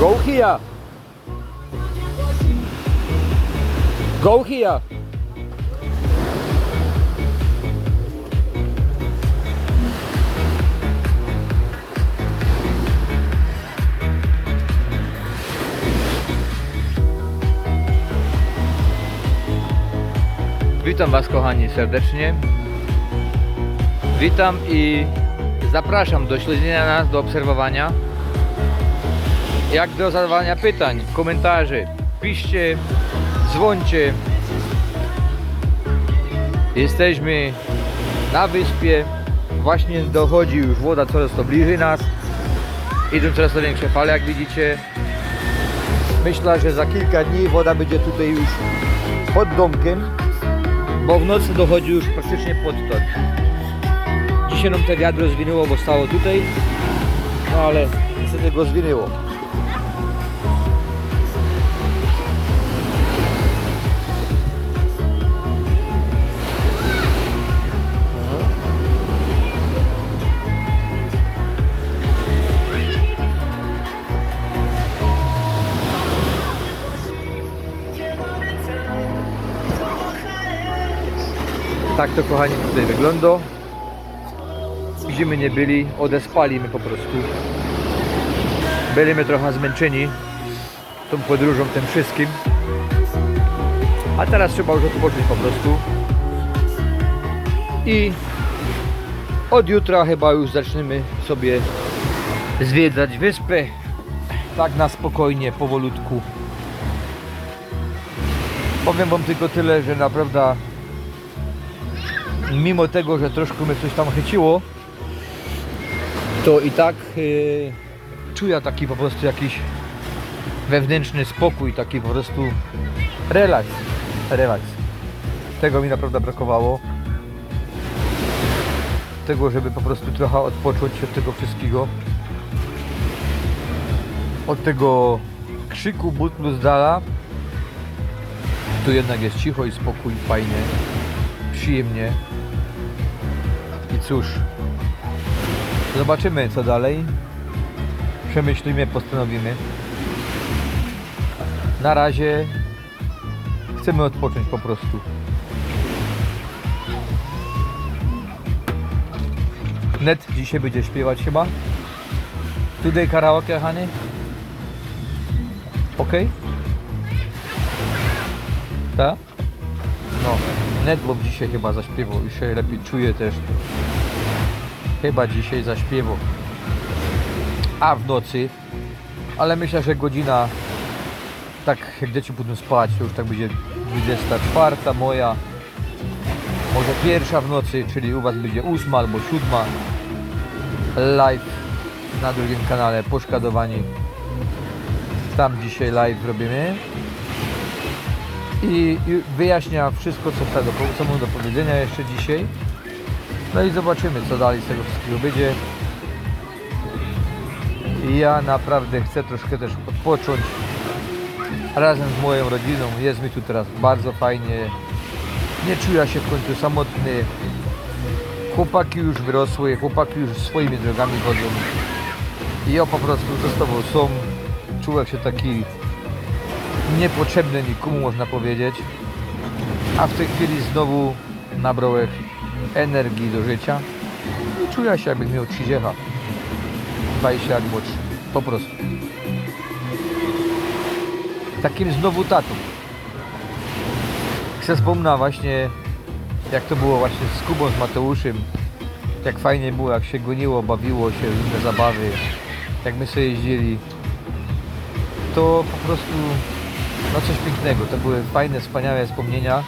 Go here. Go here. Witam Was kochani serdecznie. Witam i zapraszam do śledzenia nas, do obserwowania. Jak do zadawania pytań, komentarzy. Piszcie, dzwońcie. Jesteśmy na wyspie. Właśnie dochodzi już woda coraz to bliżej nas. Idą coraz to większe fale, jak widzicie. Myślę, że za kilka dni woda będzie tutaj już pod domkiem, bo w nocy dochodzi już praktycznie pod to. Dzisiaj nam te wiadro zwinęło, bo stało tutaj, no ale niestety go zwinęło. Tak to kochani tutaj wygląda. Zimy nie byli, odespali my po prostu. Byliśmy trochę zmęczeni tą podróżą, tym wszystkim. A teraz trzeba już odpocząć po prostu. I od jutra chyba już zaczniemy sobie zwiedzać wyspę. Tak na spokojnie, powolutku. Powiem wam tylko tyle, że naprawdę mimo tego, że troszkę mnie coś tam chyciło, to i tak yy, czuję taki po prostu jakiś wewnętrzny spokój, taki po prostu relaks, relaks. Tego mi naprawdę brakowało. Tego, żeby po prostu trochę odpocząć od tego wszystkiego. Od tego krzyku butlu z dala. Tu jednak jest cicho i spokój, fajnie, przyjemnie. Cóż, zobaczymy co dalej. Przemyślimy, postanowimy. Na razie chcemy odpocząć po prostu. Net dzisiaj będzie śpiewać chyba. Today karaoke, honey? Ok? Tak? No, Nedlow dzisiaj chyba zaśpiewał i się lepiej czuje też. Chyba dzisiaj zaśpiewał. A w nocy, ale myślę, że godzina, tak jak dzieci będą spać, to już tak będzie 24 moja, może pierwsza w nocy, czyli u Was będzie 8 albo 7 live na drugim kanale Poszkodowani. Tam dzisiaj live robimy i i wyjaśnia wszystko, co, do, co mam do powiedzenia jeszcze dzisiaj. No i zobaczymy, co dalej z tego wszystkiego będzie. Ja naprawdę chcę troszkę też odpocząć razem z moją rodziną. Jest mi tu teraz bardzo fajnie. Nie czuję się w końcu samotny. Chłopaki już wyrosły, chłopaki już swoimi drogami chodzą. I ja po prostu ze sobą są. Czułem się taki niepotrzebny nikomu, można powiedzieć. A w tej chwili znowu nabrałem energii do życia i czuję się jakbym miał 30 20 lat młodszy. Po prostu. Takim znowu tatą. Chcę wspomnieć właśnie jak to było właśnie z Kubą, z Mateuszem. Jak fajnie było, jak się goniło, bawiło się, różne zabawy. Jak my sobie jeździli. To po prostu no coś pięknego. To były fajne, wspaniałe wspomnienia.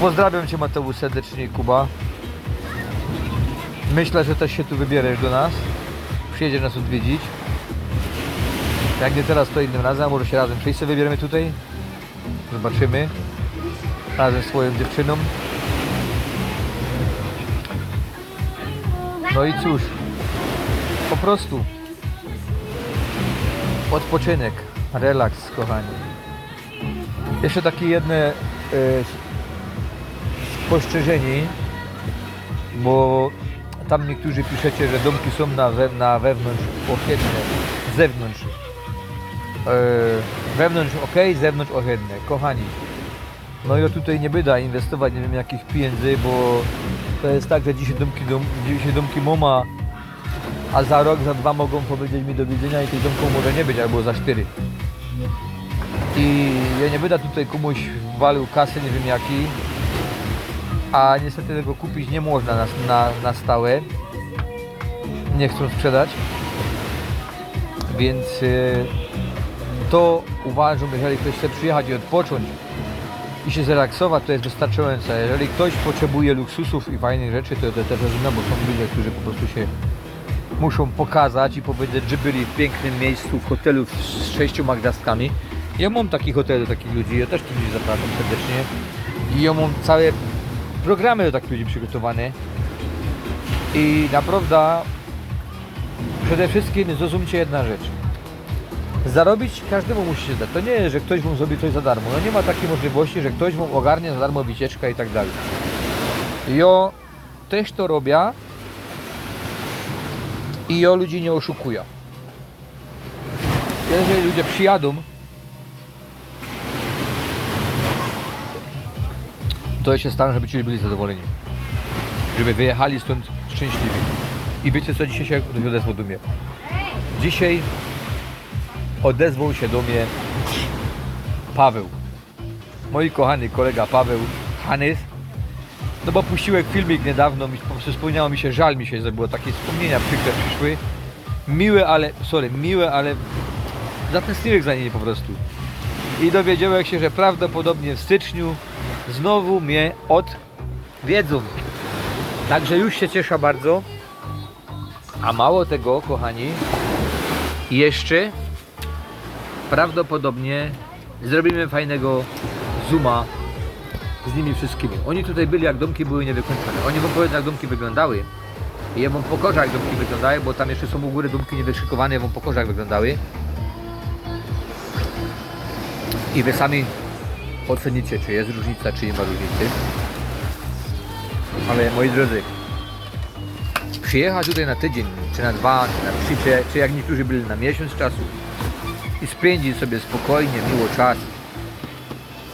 Pozdrawiam Cię Mateusz serdecznie Kuba. Myślę, że też się tu wybierzesz do nas. Przyjedziesz nas odwiedzić. Jak nie teraz, to innym razem, może się razem wszyscy wybierzemy tutaj. Zobaczymy. Razem z swoją dziewczyną. No i cóż. Po prostu. Odpoczynek. Relaks, kochani. Jeszcze takie jedne e, spostrzeżenie, bo tam niektórzy piszecie, że domki są na, we, na wewnątrz okienne, z zewnątrz. wewnątrz ok, zewnątrz ohydne. Kochani, no ja tutaj nie będę inwestować nie wiem jakich pieniędzy, bo to jest tak, że dzisiaj domki, dom, dzisiaj domki moma, a za rok, za dwa mogą powiedzieć mi do widzenia i tych domków może nie być, albo za cztery. I ja nie będę tutaj komuś walił kasy, nie wiem jaki, a niestety tego kupić nie można na, na, na stałe. Nie chcą sprzedać. Więc y, to uważam, jeżeli ktoś chce przyjechać i odpocząć i się zrelaksować, to jest wystarczające. Jeżeli ktoś potrzebuje luksusów i fajnych rzeczy, to to też rozumiem, bo są ludzie, którzy po prostu się muszą pokazać i powiedzieć, że byli w pięknym miejscu, w hotelu z sześcioma gwiazdkami. Ja mam taki hotel takich ludzi, ja też ludzi zapraszam serdecznie. I ja mam całe programy do takich ludzi przygotowane. I naprawdę przede wszystkim zrozumcie jedna rzecz. Zarobić każdemu musi się zdać. To nie jest, że ktoś wam zrobi coś za darmo. No nie ma takiej możliwości, że ktoś wam ogarnie za darmo wycieczkę i tak dalej. Ja też to robię i ja ludzi nie oszukuję. Jeżeli ludzie przyjadą, to się stanie, żeby ci byli zadowoleni. Żeby wyjechali stąd szczęśliwi. I wiecie co dzisiaj się odezwał do mnie? Dzisiaj odezwał się do mnie Paweł. Mój kochany kolega Paweł Hanys. No bo puściłem filmik niedawno, mi po prostu wspomniało mi się, żal mi się zrobiło, takie wspomnienia przykre przyszły. Miłe, ale, sorry, miłe, ale zatęskniłem za nimi po prostu. I dowiedziałem się, że prawdopodobnie w styczniu znowu mnie odwiedzą. Także już się cieszę bardzo. A mało tego, kochani, jeszcze prawdopodobnie zrobimy fajnego zooma z nimi wszystkimi. Oni tutaj byli, jak domki były niewykończone. Oni wam powiedzą, jak domki wyglądały. I ja wam pokażę, jak domki wyglądały, bo tam jeszcze są u góry domki niewyszykowane, ja wam pokażę, jak wyglądały. I wy sami ocenicie, czy jest różnica, czy nie ma różnicy. Ale moi drodzy, przyjechać tutaj na tydzień, czy na dwa, czy na trzy, czy, czy jak niektórzy byli na miesiąc czasu i spędzić sobie spokojnie, miło czas,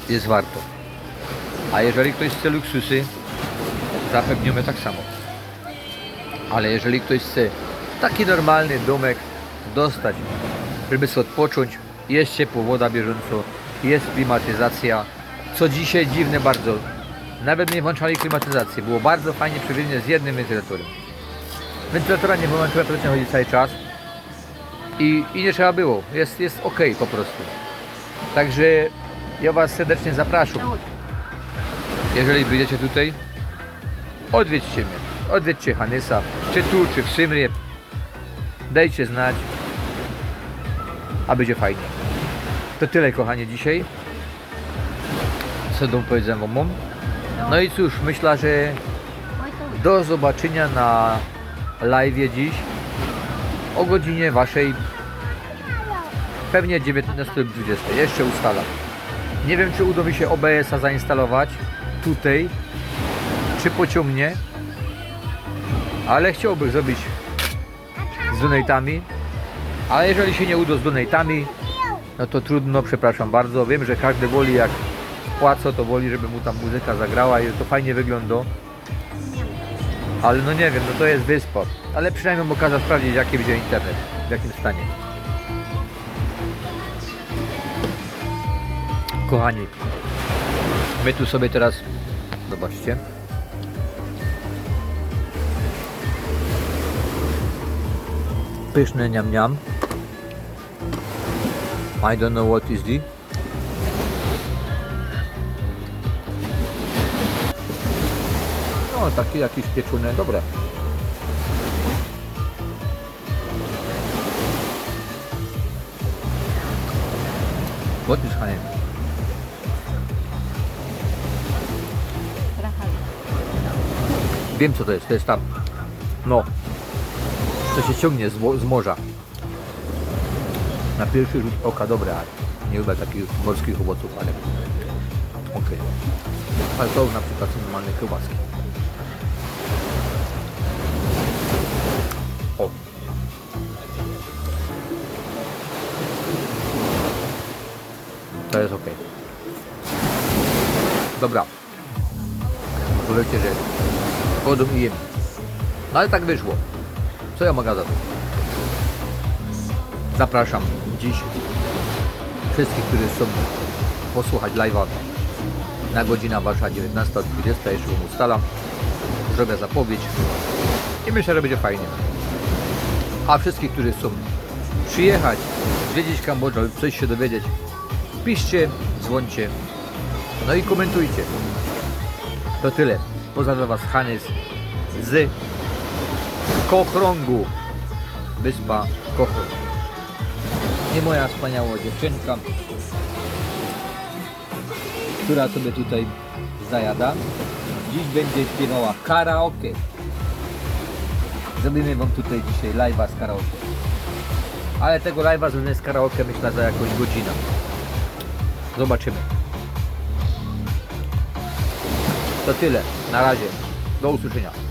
jest warto. A jeżeli ktoś chce luksusy, zapewnimy tak samo. Ale jeżeli ktoś chce taki normalny domek dostać, żeby sobie odpocząć, jest ciepło, woda bieżąco, jest klimatyzacja, co dzisiaj dziwne bardzo. Nawet nie włączali klimatyzacji. Było bardzo fajnie przewiezione z jednym wentylatorem. Wentylatora nie wyłączyłem, to chodzi cały czas. I, I nie trzeba było. Jest, jest ok po prostu. Także ja Was serdecznie zapraszam. Jeżeli wyjdziecie tutaj, odwiedźcie mnie. Odwiedźcie Hanysa, czy tu, czy w Szymrie. Dajcie znać, a będzie fajnie. To tyle kochanie dzisiaj. Co do powiedzenia wam. No i cóż, myślę, że do zobaczenia na live dziś o godzinie waszej pewnie 19 lub 20. Jeszcze ustalam. Nie wiem czy uda mi się OBS-a zainstalować tutaj, czy pociągnie, ale chciałbym zrobić z donatami, ale jeżeli się nie uda z donatami, no to trudno, przepraszam bardzo. Wiem, że każdy woli jak płacą, to woli, żeby mu tam muzyka zagrała i to fajnie wygląda. Ale no nie wiem, no to jest wyspa. Ale przynajmniej okazję sprawdzić jaki będzie internet, w jakim stanie. Kochani, my tu sobie teraz, zobaczcie. Pyszne niam niam. I don't know what is this. No, takie jakieś pieczone, dobre. What is honey? Wiem co to jest, to jest tam. No. To się ciągnie z, z morza. Na pierwszy rzut oka dobre, ale nie lubię takich morskich owoców, ale okej. Ale to na przykład są normalne kiełbaski. O. jest ok. Dobra. Powiedzcie, że chodzą i jem. No ale tak wyszło. Co ja mogę zrobić? Zapraszam dziś wszystkich, którzy chcą posłuchać live'a na godzina wasza 19.20, jeszcze wam ustalam. Zrobię zapowiedź i myślę, że będzie fajnie. A wszystkich, którzy chcą przyjechać, zwiedzić Kambodżę lub coś się dowiedzieć, piszcie, dzwońcie, no i komentujcie. To tyle. Pozdrawiam Was Hanys z Kochrągu. Wyspa Kochrąg. I moja wspaniała dziewczynka, która sobie tutaj zajada. Dziś będzie śpiewała karaoke. Zrobimy Wam tutaj dzisiaj live'a z karaoke. Ale tego live'a zrobimy z karaoke myślę za jakąś godzinę. Zobaczymy. To tyle. Na razie. Do usłyszenia.